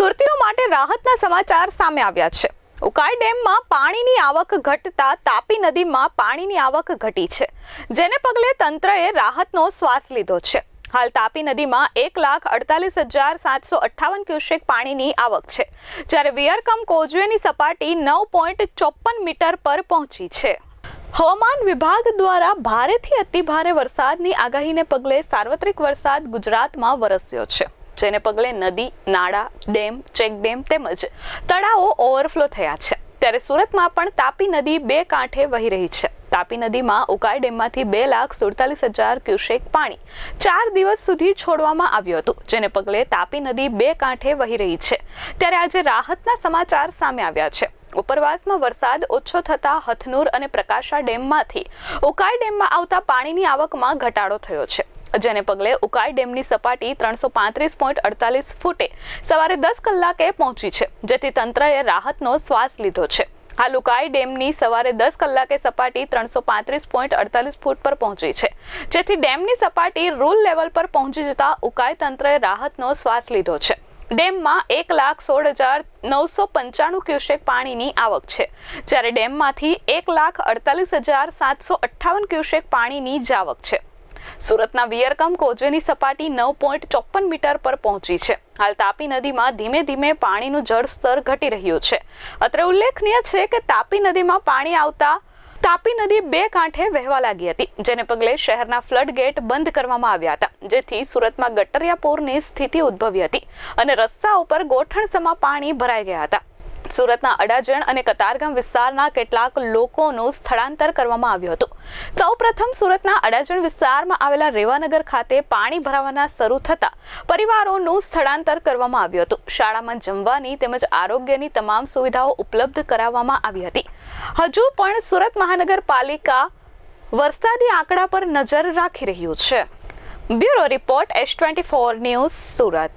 સુરતીઓ માટે રાહતના સમાચાર સામે આવ્યા છે. ઉકાઈ ડેમમાં પાણીની આવક ઘટતા તાપી નદીમાં પાણીની આવક ઘટી છે. જેને પગલે તંત્રએ રાહતનો શ્વાસ લીધો છે. હાલ તાપી નદીમાં એક લાખ અડતાલીસ હજાર સાતસો અઠ્ઠાવન ક્યુસેક પાણીની આવક છે, જ્યારે વિયરકમ કોઝવેની સપાટી નવ પોઈન્ટ ચોપન મીટર પર પહોંચી છે. હવામાન વિભાગ દ્વારા ભારેથી અતિભારે વરસાદની આગાહીને પગલે સાર્વત્રિક વરસાદ ગુજરાતમાં વરસ્યો છે. જેને પગલે નદી, નાળા, ડેમ, ચેક ડેમ તેમજ તળાવો ઓવરફ્લો થયા છે. ત્યારે સુરતમાં પણ તાપી નદી બે કાંઠે વહી રહી છે. તાપી નદીમાં ઉકાઈ ડેમમાંથી બે લાખ સુડતાલીસ હજાર ક્યુસેક પાણી ચાર દિવસ સુધી છોડવામાં આવ્યું હતું, જેને પગલે તાપી નદી બે કાંઠે વહી રહી છે. ત્યારે આજે રાહતના સમાચાર સામે આવ્યા છે. ઉપરવાસમાં વરસાદ ઓછો થતા હથનુર અને પ્રકાશા ડેમમાંથી ઉકાઈ ડેમમાં આવતા પાણીની આવકમાં ઘટાડો થયો છે. જેને પગલે ઉકાઈ ડેમની સપાટી ત્રણસો પાંત્રીસ પોઈન્ટ અડતાલીસ ફૂટે સવારે દસ કલાકે પહોંચી છે, જેથી તંત્રએ રાહતનો શ્વાસ લીધો છે. હાલ ઉકાઈ ડેમની સવારે દસ કલાકે સપાટી ત્રણસો પાંત્રીસ પોઈન્ટ અડતાલીસ ફૂટ પર પહોંચી છે, જેથી ડેમની સપાટી રૂલ લેવલ પર પહોંચી જતા ઉકાઈ તંત્રએ રાહતનો શ્વાસ લીધો છે. ડેમમાં એક લાખ સોળ હજાર નવસો પંચાણું ક્યુસેક પાણીની આવક છે, જ્યારે ડેમમાંથી એક લાખ અડતાલીસ હજાર સાતસો અઠ્ઠાવન ક્યુસેક પાણીની જ આવક છે. સુરતના વિયરકમ કોજવેની સપાટી નવ પોઈન્ટ ચોપન મીટર પર પહોંચી છે. હાલ તાપી નદીમાં ધીમે ધીમે પાણીનું જળસ્તર ઘટી રહ્યું છે. અત્રે ઉલ્લેખનીય છે કે તાપી નદીમાં પાણી આવતા તાપી નદી બે કાંઠે વહેવા લાગી હતી, જેને પગલે શહેરના ફ્લડ ગેટ બંધ કરવામાં આવ્યા હતા, જેથી સુરતમાં ગટરિયા પૂરની સ્થિતિ ઉદ્ભવી હતી અને રસ્તા ઉપર ગોઠણસમાં પાણી ભરાઈ ગયા હતા. સુરતના અડાજણ અને કતારગામ વિસ્તારના કેટલાક લોકોનું સ્થળાંતર કરવામાં આવ્યું હતું. સૌપ્રથમ સુરતના અડાજણ વિસ્તારમાં આવેલા રેવાનગર ખાતે પાણી ભરાવાના શરૂ થતા પરિવારોનું સ્થળાંતર કરવામાં આવ્યું હતું. શાળામાં જમવાની તેમજ આરોગ્યની તમામ સુવિધાઓ ઉપલબ્ધ કરાવવામાં આવી હતી. હજુ પણ સુરત મહાનગરપાલિકા વરસાદી આંકડા પર નજર રાખી રહ્યું છે. Bureau report S twenty four news Surat.